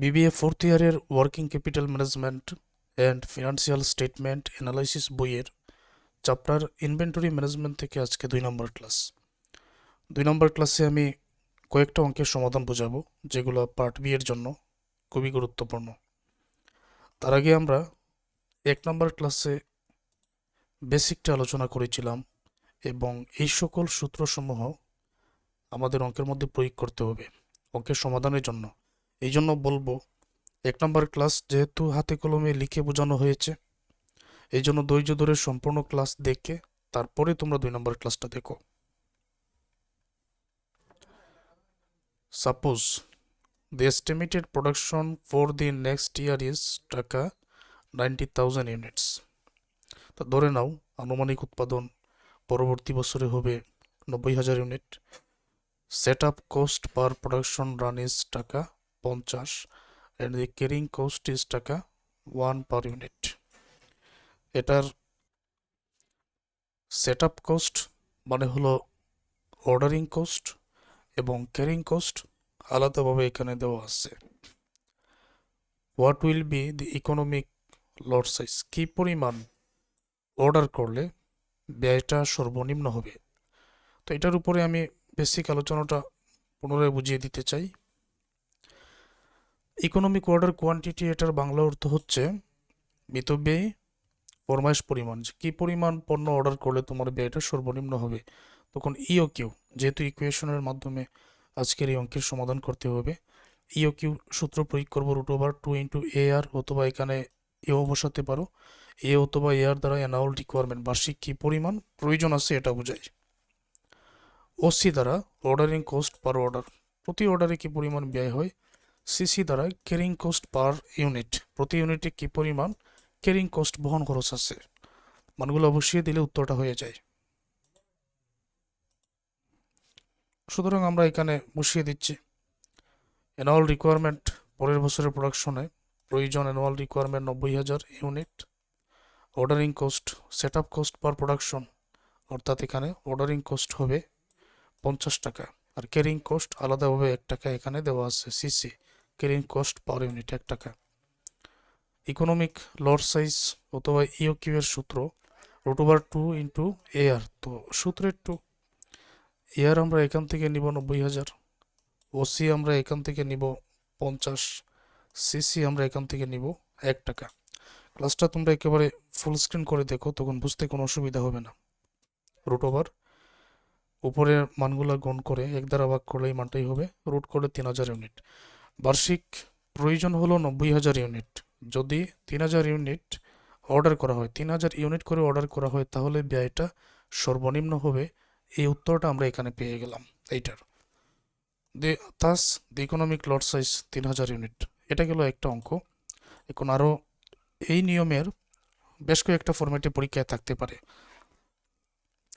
BBA fourth ইয়ারের working capital management and financial statement analysis বইয়ের chapter inventory management থেকে আজকে দুই নম্বর ক্লাস দুই নম্বর ক্লাসে আমি কয়েকটা অঙ্কের সমাধান বোঝাবো, যেগুলো পার্ট বি এর জন্য খুবই গুরুত্বপূর্ণ। তার আগে আমরা এক নম্বর ক্লাসে বেসিকটা আলোচনা করেছিলাম এবং এই সকল সূত্রসমূহ আমাদের অঙ্কের মধ্যে প্রয়োগ করতে হবে অঙ্কের সমাধানের জন্য। এই জন্য বলব, এক নম্বর ক্লাস যেহেতু হাতে কলমে লিখে বোঝানো হয়েছে এই জন্য ধৈর্য ধরে সম্পূর্ণ ক্লাস দেখে তারপরে তোমরা দুই নম্বর ক্লাসটা দেখো। Suppose, the estimated production for the next year is taka ninety thousand units. তা ধরে নাও, আনুমানিক উৎপাদন পরবর্তী বছরে হবে নব্বই হাজার unit. Set up cost per production run is taka পঞ্চাশ and the carrying cost is taka one per unit এটার সেট আপ কোস্ট মানে হলো অর্ডারিং কোস্ট এবং ক্যারিং কোস্ট আলাদাভাবে এখানে দেওয়া আছে। What will be the economic lot size কী পরিমাণ অর্ডার করলে ব্যয়টা সর্বনিম্ন হবে? তো এটার উপরে আমি বেসিক আলোচনাটা পুনরায় বুঝিয়ে দিতে চাই। ইকোনমিক অর্ডার কোয়ান্টিটি এটার বাংলা অর্থ হচ্ছে মিতব্যয়ী ফরমাইশ পরিমাণ। যে কী পরিমাণ পণ্য অর্ডার করলে তোমার ব্যয়টা সর্বনিম্ন হবে? তখন ইও কিউ যেহেতু ইকুয়েশনের মাধ্যমে আজকের এই অঙ্কের সমাধান করতে হবে। ইও কিউ সূত্র প্রয়োগ করব root over two into A R অথবা এখানে এও বসাতে পারো। এ অথবা এ আর দ্বারা অ্যানুয়াল রিকোয়ারমেন্ট বার্ষিক কী পরিমাণ, প্রয়োজন আছে এটা বোঝায় ওসি দ্বারা অর্ডারিং কোস্ট পার অর্ডার প্রতি অর্ডারে কী পরিমাণ ব্যয় হয়? সিসি দ্বারা ক্যারিং কোস্ট পার ইউনিট প্রতি ইউনিটে কী পরিমাণ ক্যারিং কোস্ট বহন খরচ আছে? মানগুলো বসিয়ে দিলে উত্তরটা হয়ে যায়। সুতরাং আমরা এখানে বসিয়ে দিচ্ছি। অ্যানুয়াল রিকোয়ারমেন্ট পরের বছরের প্রোডাকশনে প্রয়োজন অ্যানুয়াল রিকোয়ারমেন্ট নব্বই হাজার unit ordering cost set up cost per production অর্থাৎ এখানে অর্ডারিং কোস্ট হবে পঞ্চাশ টাকা, আর ক্যারিং কোস্ট আলাদাভাবে এক টাকা এখানে দেওয়া আছে CC carrying cost per unit এক টাকা। ইকোনমিক লট সাইজ অথবা ইওকিউ এর সূত্র root over two into A R তো সূত্রের টু এআর আমরা এখান থেকে নিব নব্বই হাজার। ওসি আমরা এখান থেকে নিব পঞ্চাশ। সিসি আমরা এখান থেকে নিব এক টাকা। ক্লাসটা তোমরা একেবারে ফুল স্ক্রিন করে দেখো, তখন বুঝতে কোনো অসুবিধা হবে না। Root over. উপরের মানগুলো গণ করে এক দ্বারা ভাগ করলে এই মানটাই হবে। রুট করলে তিন হাজার ইউনিট। বার্ষিক প্রয়োজন হলো নব্বই হাজার ইউনিট। যদি তিন হাজার ইউনিট অর্ডার করা হয়, তিন হাজার ইউনিট করে অর্ডার করা হয়, তাহলে ব্যয়টা সর্বনিম্ন হবে। এই উত্তরটা আমরা এখানে পেয়ে গেলাম, এইটার। দি তাস দি ইকোনমিক লট সাইজ তিন হাজার ইউনিট। এটা গেল একটা অঙ্ক। এখন আরও এই নিয়মের বেশ কয়েকটা ফরম্যাটে পরীক্ষায় থাকতে পারে।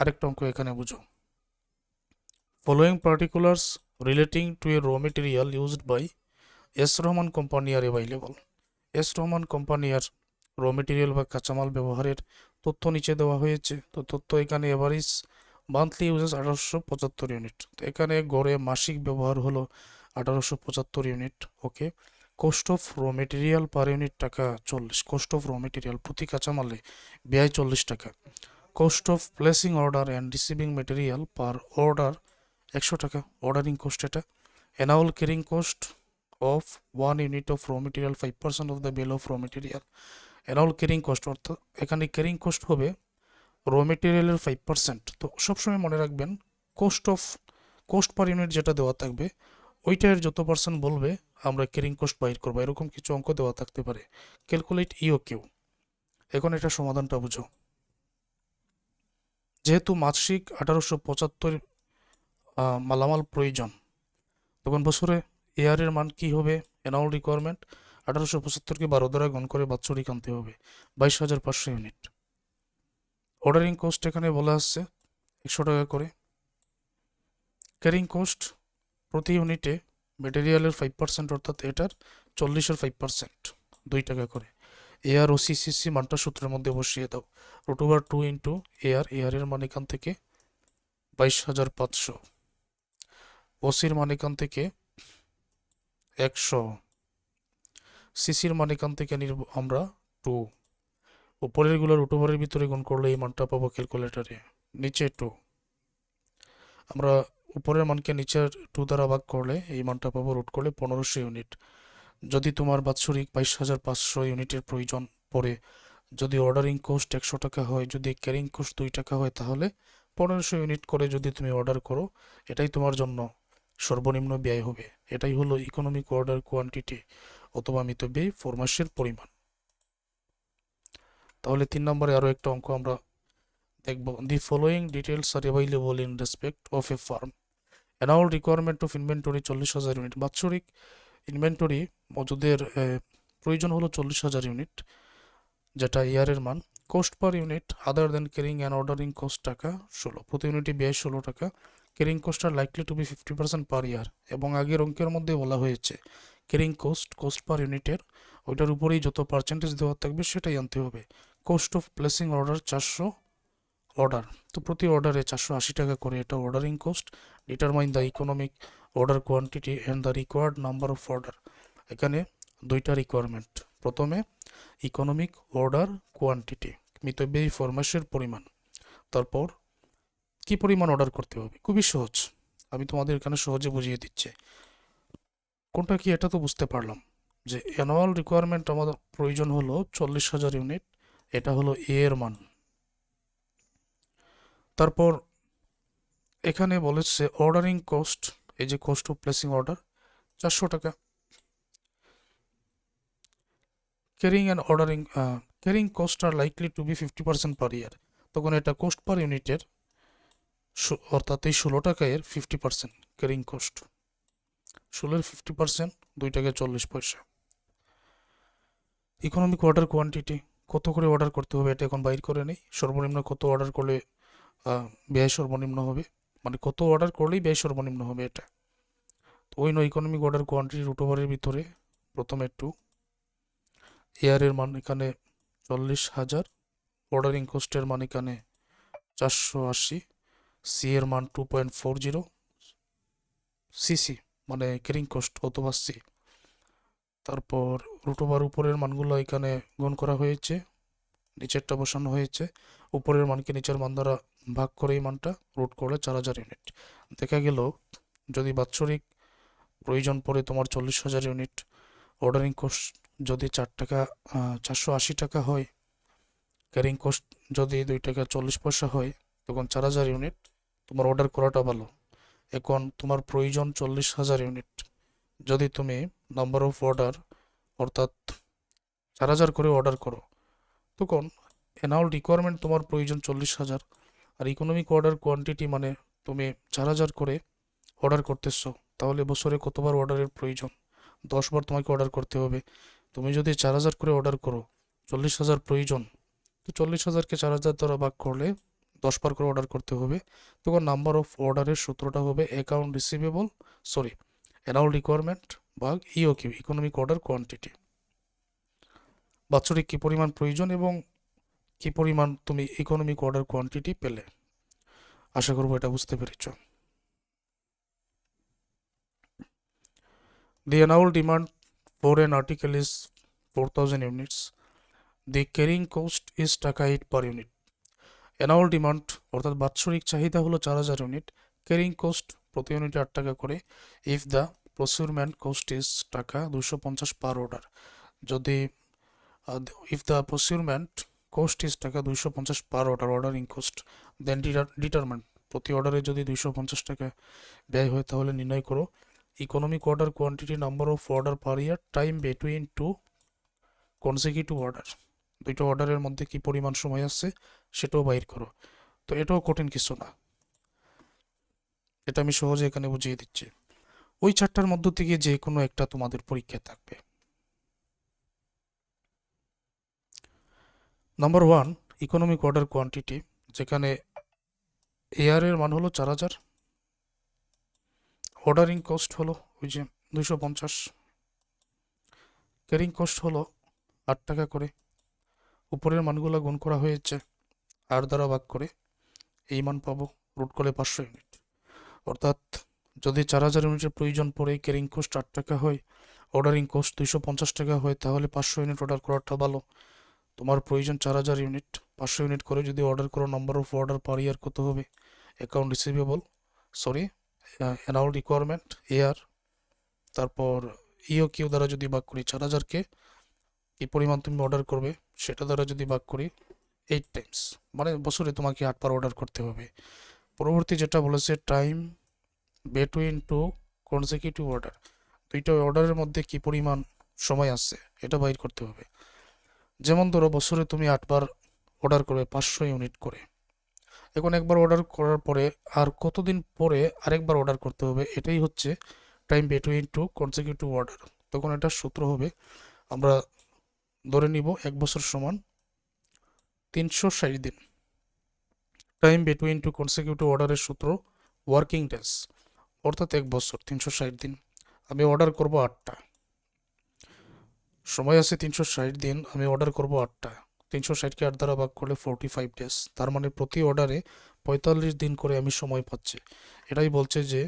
আরেকটা অঙ্ক এখানে বুঝো। Following particulars relating to a raw material used by S Rahman company are available S Rahman কোম্পানিয়ার raw material বা কাঁচামাল ব্যবহারের তথ্য নিচে দেওয়া হয়েছে। তো তথ্য এখানে এভারেজ মান্থলি ইউজেস আঠারোশো পঁচাত্তর ইউনিট তো এখানে গড়ে মাসিক ব্যবহার হলো আঠারোশো পঁচাত্তর unit okay cost of raw material per unit taka চল্লিশ কোস্ট অফ র মেটেরিয়াল প্রতি কাঁচামালে ব্যয় চল্লিশ টাকা। Cost of placing order and receiving material per order একশো টাকা অর্ডারিং কোস্ট এটা। Annual carrying cost of one unit of raw material five percent of the bill of raw material annual carrying cost অর্থাৎ এখানে carrying coast হবে র মেটেরিয়ালের five percent তো সবসময় মনে রাখবেন cost of cost per unit যেটা দেওয়া থাকবে, ওইটার যত পার্সেন্ট বলবে, আমরা ক্যারিং কোস্ট বাইর করব। এরকম কিছু অঙ্ক দেওয়া থাকতে পারে। ক্যালকুলেট ইও কিউ এখন এটা সমাধানটা বুঝো। যেহেতু মাসিক আঠারোশো পঁচাত্তর মালামাল প্রয়োজন, তখন বছরে এয়ারের মান কি হবে? অ্যানুয়াল রিকোয়ারমেন্ট আঠারোশো পঁচাত্তরকে বারো দ্বারা গণ করে বাৎসরিক আনতে হবে। বাইশ হাজার পাঁচশো ইউনিট। অর্ডারিং কোস্ট এখানে বলা আসছে একশো টাকা করে। ক্যারিং কোস্ট প্রতি ইউনিটে মেটেরিয়ালের ফাইভ পার্সেন্ট অর্থাৎ এটার চল্লিশের ফাইভ পার্সেন্ট দুই টাকা করে। এআর ও সিসিসি মানটা সূত্রের মধ্যে বসিয়ে দাও। Root over two into A R A R এর মান এখান থেকে বাইশ হাজার পাঁচশো। ওসির মান এখান থেকে একশো। সিসির মান এখান থেকে নিব আমরা টু। উপরেরগুলো রুট ওভারের ভিতরে গুণ করলে এই মানটা পাবো ক্যালকুলেটারে, নিচে টু। আমরা উপরের মানকে নিচের টু দ্বারা ভাগ করলে এই মানটা পাবো রুট করলে পনেরোশো ইউনিট। যদি তোমার বাৎসরিক বাইশ হাজার পাঁচশো ইউনিটের প্রয়োজন পড়ে, যদি অর্ডারিং কোস্ট একশো টাকা হয়, যদি ক্যারিং কোস্ট দুই টাকা হয়, তাহলে পনেরোশো ইউনিট করে যদি তুমি অর্ডার করো, এটাই তোমার জন্য সর্বনিম্ন ব্যয় হবে। এটাই হলো ইকোনমিক অর্ডার কোয়ান্টিটি অথবা মিত ব্যয় ফোর পরিমাণ। তাহলে তিন নম্বরে আরও একটা অঙ্ক আমরা দেখব। The following details are available in respect of a firm annual requirement of inventory চল্লিশ হাজার ইউনিট বাৎসরিক ইনভেন্টরি মজুদের প্রয়োজন হলো চল্লিশ হাজার ইউনিট যেটা ইয়ারের মান। Cost per unit other than carrying and ordering cost taka ষোলো। প্রতি ইউনিটে ব্যয় ষোলো টাকা। Carrying cost are likely to be fifty percent per year এবং আগের অঙ্কের মধ্যে বলা হয়েছে। কেরিং কোস্ট কোস্ট পার ইউনিটের ওইটার উপরেই যত পার্সেন্টেজ দেওয়া থাকবে সেটাই আনতে হবে। কোস্ট অফ প্লেসিং অর্ডার চারশো অর্ডার তো প্রতি অর্ডারে চারশো আশি টাকা করে এটা ordering cost determine the economic order quantity and the required number of order এখানে দুইটা রিকোয়ারমেন্ট প্রথমে ইকোনমিক অর্ডার কোয়ান্টিটি মিতব্যয়ী ফরমাসের পরিমাণ। তারপর কি পরিমাণ অর্ডার করতে হবে? খুবই সহজ। আমি তোমাদের এখানে সহজে বুঝিয়ে দিচ্ছি। কোনটা কি এটা তো বুঝতে পারলাম যে অ্যানুয়াল রিকোয়ারমেন্ট আমাদের প্রয়োজন হলো চল্লিশ হাজার ইউনিট এটা হলো এ এর মান। তারপর এখানে বলেছে অর্ডারিং কস্ট এই যে কস্ট অফ প্লেসিং অর্ডার চারশো টাকা। Carrying and ordering carrying cost are likely to be fifty percent per year তখন এটা কোস্ট পার ইউনিটের অর্থাৎ এই ষোলো টাকা এর ফিফটি পার্সেন্ট ক্যারিং কস্ট ষোলোর ফিফটি পার্সেন্ট দুই টাকা চল্লিশ পয়সা। ইকোনমিক অর্ডার কোয়ান্টিটি কত করে অর্ডার করতে হবে এটা এখন বাইর করে নেই। সর্বনিম্ন কত অর্ডার করলে ব্যয় সর্বনিম্ন হবে? মানে কত অর্ডার করলেই ব্যয় সর্বনিম্ন হবে এটা। তো ওই নয় ইকোনমিক অর্ডার কোয়ান্টিটি রুট ওভারের ভিতরে প্রথমে টু এয়ারের মান এখানে চল্লিশ হাজার অর্ডারিং কোস্টের মান এখানে চারশো আশি। সি এর মান two point four zero CC মানে ক্যারিং কোস্ট অথবা সি তারপর রুট উপরের মানগুলো এখানে গুণ করা হয়েছে, নিচেরটা বসানো হয়েছে, উপরের মানকে নিচের মান দ্বারা ভাগ করে এই মানটা রুট করলে চার হাজার ইউনিট দেখা গেল, যদি বাৎসরিক প্রয়োজন পড়ে তোমার চল্লিশ হাজার ইউনিট অর্ডারিং কোস্ট যদি চার টাকা চারশো আশি টাকা হয় ক্যারিং কোস্ট যদি দুই টাকা চল্লিশ পয়সা হয়, তখন চার হাজার ইউনিট তোমার অর্ডার করাটা ভালো। এখন তোমার প্রয়োজন চল্লিশ হাজার ইউনিট যদি তুমি নাম্বার অফ অর্ডার অর্থাৎ চার হাজার করে অর্ডার করো, তখন এনাউল রিকোয়ারমেন্ট তোমার প্রয়োজন চল্লিশ হাজার। আর ইকোনমিক অর্ডার কোয়ান্টিটি মানে তুমি চার হাজার করে অর্ডার করতেছো, তাহলে বছরে কতবার অর্ডারের প্রয়োজন? দশবার তোমাকে অর্ডার করতে হবে। তুমি যদি চার হাজার করে অর্ডার করো, চল্লিশ হাজার প্রয়োজন, তো চল্লিশ হাজারকে চার হাজার দ্বারা ভাগ করলে দশ বার করে অর্ডার করতে হবে তখন নাম্বার অফ অর্ডারের সূত্রটা হবে account receivable sorry annual requirement ভাগ E O Q economic order quantity বাৎসরিক কী পরিমাণ প্রয়োজন এবং কী পরিমাণ তুমি ইকোনমিক অর্ডার কোয়ান্টিটি পেলে আশা করব এটা বুঝতে পেরেছ The annual demand for an article is 4000 units. The carrying cost is টাকা 8 per unit. অ্যানুয়াল ডিমান্ড, অর্থাৎ বাৎসরিক চাহিদা হলো চার হাজার ইউনিট। ক্যারিং কোস্ট প্রতি ইউনিটে আট টাকা করে। If the procurement cost is taka দুশো পঞ্চাশ পার অর্ডার। যদি if the procurement cost is taka দুশো পঞ্চাশ per order, ordering cost, then determine প্রতি অর্ডারে যদি দুইশো পঞ্চাশ টাকা ব্যয় হয়, তাহলে নির্ণয় করো। Economic order quantity, number of order per year, time between two consecutive order. দুইটা অর্ডারের মধ্যে কি পরিমাণ সময় আসছে সেটাও বাইর করো। তো এটাও কঠিন কিছু না। এটা আমি সহজে এখানে বুঝিয়ে দিচ্ছি। ওই চারটার মধ্য থেকে যে কোনো একটা তোমাদের পরীক্ষায় থাকবে। Number one economic order quantity যেখানে এয়ারের মান হলো চার হাজার। অর্ডারিং কস্ট হলো ওই যে দুইশো পঞ্চাশ। ক্যারিং কস্ট হলো আট টাকা করে। উপরের মানগুলো গুণ করা হয়েছে। আর দ্বারা ভাগ করে এই মান পাবো রুট করলে পাঁচশো ইউনিট অর্থাৎ যদি চার হাজার ইউনিটের প্রয়োজন পড়ে ক্যারিং কস্ট আট টাকা হয় অর্ডারিং কস্ট দুইশো পঞ্চাশ টাকা হয়, তাহলে পাঁচশো ইউনিট অর্ডার করাটা ভালো। তোমার প্রয়োজন চার হাজার ইউনিট পাঁচশো ইউনিট করে যদি অর্ডার করো number of order per year কত হবে? Account receivable sorry annual requirement A R তারপর ইও কিউ দ্বারা যদি ভাগ করি, চার হাজারকে কি পরিমাণ তুমি অর্ডার করবে। সেটা দ্বারা যদি ভাগ করি এইট টাইমস মানে বছরে তোমাকে আটবার অর্ডার করতে হবে। পরবর্তী যেটা বলেছে time between two consecutive order দুইটা অর্ডারের মধ্যে কি পরিমাণ সময় আসছে, এটা বাইর করতে হবে। যেমন ধরো, বছরে তুমি আটবার অর্ডার করবে পাঁচশো ইউনিট করে। এখন একবার অর্ডার করার পরে আর কতদিন পরে আরেকবার অর্ডার করতে হবে, এটাই হচ্ছে time between two consecutive order তখন এটা সূত্র হবে। আমরা ধরে নিব এক বছর সমান তিনশো ষাট দিন। টাইম বিটুইন টু কনসিকিউটিভ অর্ডারের সূত্র ওয়ার্কিং ডেজ অর্থাৎ এক বছর, তিনশো ষাট দিন। আমি অর্ডার করব আটটা। সময় আছে তিনশো ষাট দিন, আমি অর্ডার করব আটটা। তিনশো ষাটকে আট দ্বারা ভাগ করলে ফোরটি ফাইভ ডেজ তার মানে প্রতি অর্ডারে পঁয়তাল্লিশ দিন করে আমি সময় পাচ্ছি। এটাই বলছে যে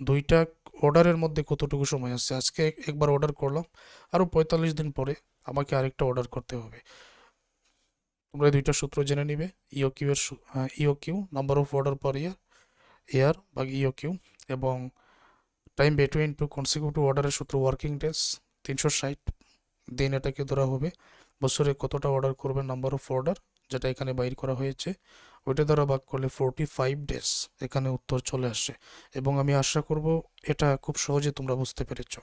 দুইটা অর্ডারের মধ্যে কতটুকু সময় আছে? আজকে একবার অর্ডার করলাম আরও পঁয়তাল্লিশ দিন পরে আমাকে আরেকটা অর্ডার করতে হবে। তোমরা দুইটা সূত্র জেনে নিবে ইও কিউ এর E O Q number of order per year A R বা ইও কিউ এবং টাইম বিটুইন টু কনসিকিউটিভ অর্ডারের সূত্র ওয়ার্কিং ডেজ তিনশো ষাট দিন এটাকে ধরা হবে। বছরে কতটা অর্ডার করবে নাম্বার অফ অর্ডার যেটা এখানে বাইর করা হয়েছে, ওইটা দ্বারা ভাগ করলে ফোরটি ফাইভ ডেজ এখানে উত্তর চলে আসে। এবং আমি আশা করব এটা খুব সহজে তোমরা বুঝতে পেরেছ।